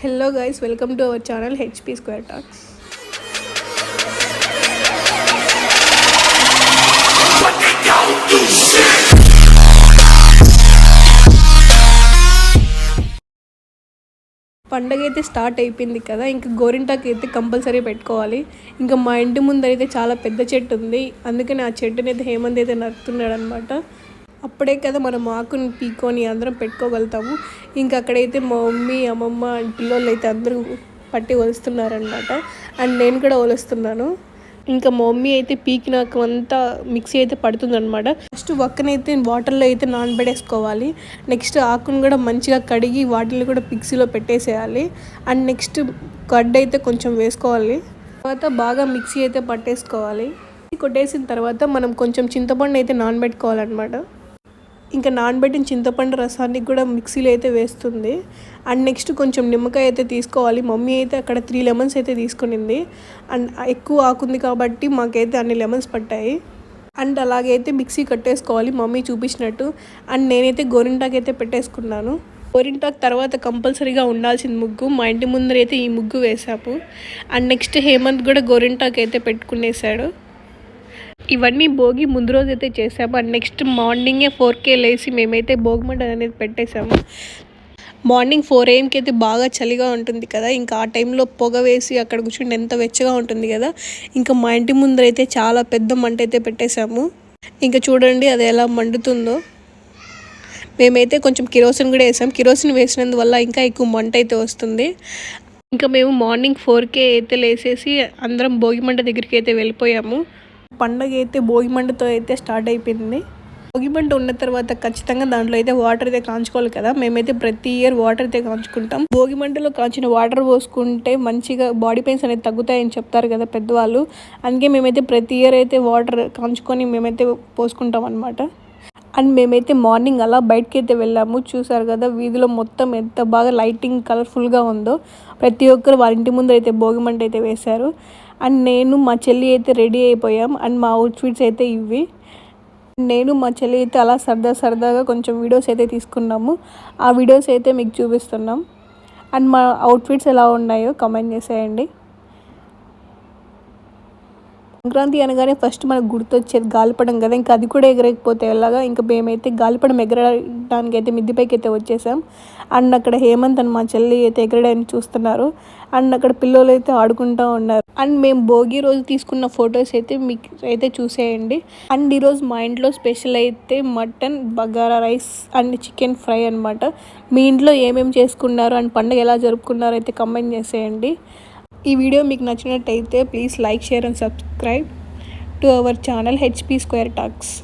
Hello guys welcome to our channel HP square talks పండగ అయితే start అయిపోయింది కదా. ఇంకా గోరింటాకు అయితే కంపల్సరీ పెట్టుకోవాలి. ఇంకా మా ఇంటి ముందు అయితే చాలా పెద్ద చెట్టు ఉంది. అందుకని ఆ చెట్టుని అయితే హేమంత్ అయితే నరుకుతున్నాడు అనమాట అప్పుడే కదా మనం ఆకుని పీకొని అందరం పెట్టుకోగలుగుతాము. ఇంకా అక్కడైతే మా మమ్మీ అమ్మమ్మ అండ్ అయితే అందరూ పట్టి ఒలుస్తున్నారనమాట అండ్ నేను కూడా ఒలుస్తున్నాను. ఇంకా మా మమ్మీ అయితే పీకినాక అంతా మిక్సీ అయితే పడుతుందన్నమాట. ఫస్ట్ వక్కనైతే వాటర్లో అయితే నానబెట్టేసుకోవాలి. నెక్స్ట్ ఆకును కూడా మంచిగా కడిగి వాటిని కూడా మిక్సీలో పెట్టేసేయాలి. అండ్ నెక్స్ట్ కడ్ అయితే కొంచెం వేసుకోవాలి. తర్వాత బాగా మిక్సీ అయితే పట్టేసుకోవాలి. కొట్టేసిన తర్వాత మనం కొంచెం చింతపండు అయితే నానబెట్టుకోవాలన్నమాట. ఇంకా నానబెట్టిన చింతపండు రసాన్ని కూడా మిక్సీలో అయితే వేస్తుంది. అండ్ నెక్స్ట్ కొంచెం నిమ్మకాయ అయితే తీసుకోవాలి. మమ్మీ అయితే అక్కడ త్రీ లెమన్స్ అయితే తీసుకునింది. అండ్ ఎక్కువ ఆకుంది కాబట్టి మాకైతే అన్ని లెమన్స్ పట్టాయి. అండ్ అలాగైతే మిక్సీ కట్టేసుకోవాలి. మమ్మీ చూపించినట్టు. అండ్ నేనైతే గోరింటాకు అయితే పెట్టేసుకున్నాను. గోరింటాక్ తర్వాత కంపల్సరీగా ఉండాల్సిన ముగ్గు. మా ఇంటి ముందర అయితే ఈ ముగ్గు వేసాము అండ్ నెక్స్ట్ హేమంత్ కూడా గోరింటాక్ అయితే పెట్టుకునేసాడు. ఇవన్నీ భోగి ముందు రోజు అయితే చేసాము అండ్ నెక్స్ట్ మార్నింగే ఫోర్కే లేసి మేమైతే భోగిమంట అనేది పెట్టేసాము మార్నింగ్ ఫోర్ ఏఎంకి అయితే బాగా చలిగా ఉంటుంది కదా. ఇంకా ఆ టైంలో పొగ వేసి అక్కడ కూర్చుంటే ఎంత వెచ్చగా ఉంటుంది కదా. ఇంకా మా ఇంటి ముందర అయితే చాలా పెద్ద మంట అయితే పెట్టేశాము. ఇంకా చూడండి అది ఎలా మండుతుందో. మేమైతే కొంచెం కిరోసిన్ కూడా వేసాం. కిరోసిన్ వేసినందువల్ల ఇంకా ఎక్కువ మంట అయితే వస్తుంది. ఇంకా మేము మార్నింగ్ ఫోర్కే అయితే లేసేసి అందరం భోగి మంట దగ్గరికి అయితే వెళ్ళిపోయాము. పండగ అయితే భోగిమంటతో అయితే స్టార్ట్ అయిపోయింది. భోగిమంట ఉన్న తర్వాత ఖచ్చితంగా దాంట్లో అయితే వాటర్ అయితే కాంచుకోవాలి కదా. మేమైతే ప్రతి ఇయర్ వాటర్ అయితే కాంచుకుంటాం. భోగిమంటలో కాంచిన వాటర్ పోసుకుంటే మంచిగా బాడీ పెయిన్స్ అనేది తగ్గుతాయని చెప్తారు కదా పెద్దవాళ్ళు. అందుకే మేమైతే ప్రతి ఇయర్ అయితే వాటర్ కాంచుకొని మేమైతే పోసుకుంటాం అనమాట అండ్ మేమైతే మార్నింగ్ అలా బయటకి అయితే వెళ్ళాము. చూసారు కదా వీధిలో మొత్తం ఎంత బాగా లైటింగ్ కలర్ఫుల్గా ఉందో ప్రతి ఒక్కరు వాళ్ళ ఇంటి ముందు అయితే భోగిమంట అయితే వేశారు. అండ్ నేను మా చెల్లి అయితే రెడీ అయిపోయాం అండ్ మా అవుట్ఫిట్స్ అయితే ఇవి. నేను మా చెల్లి అయితే అలా సరదా సరదాగా కొంచెం వీడియోస్ అయితే తీసుకున్నాము. ఆ వీడియోస్ అయితే మీకు చూపిస్తున్నాం. అండ్ మా అవుట్ఫిట్స్ ఎలా ఉన్నాయో కమెంట్ చేసేయండి. సంక్రాంతి అనగానే ఫస్ట్ మనకు గుర్తొచ్చేది గాలిపడం కదా ఇంకా అది కూడా ఎగరకపోతే ఎలాగా? ఇంకా మేమైతే గాలిపడం ఎగరడానికి అయితే మిద్దిపైకి అయితే వచ్చేసాం. అండ్ అక్కడ హేమంత్ అని మా చెల్లి అయితే ఎగరడానికి చూస్తున్నారు. అండ్ అక్కడ పిల్లలు అయితే ఆడుకుంటూ ఉన్నారు. అండ్ మేము భోగి రోజు తీసుకున్న ఫొటోస్ అయితే మీకు అయితే చూసేయండి. అండ్ ఈరోజు మా ఇంట్లో స్పెషల్ అయితే mutton bagara rice and chicken fry అనమాట మీ ఇంట్లో ఏమేమి చేసుకున్నారు అండ్ పండుగ ఎలా జరుపుకున్నారో అయితే కమెంట్ చేసేయండి. ఈ వీడియో మీకు నచ్చినట్టయితే please like share and subscribe to our channel HP square talks.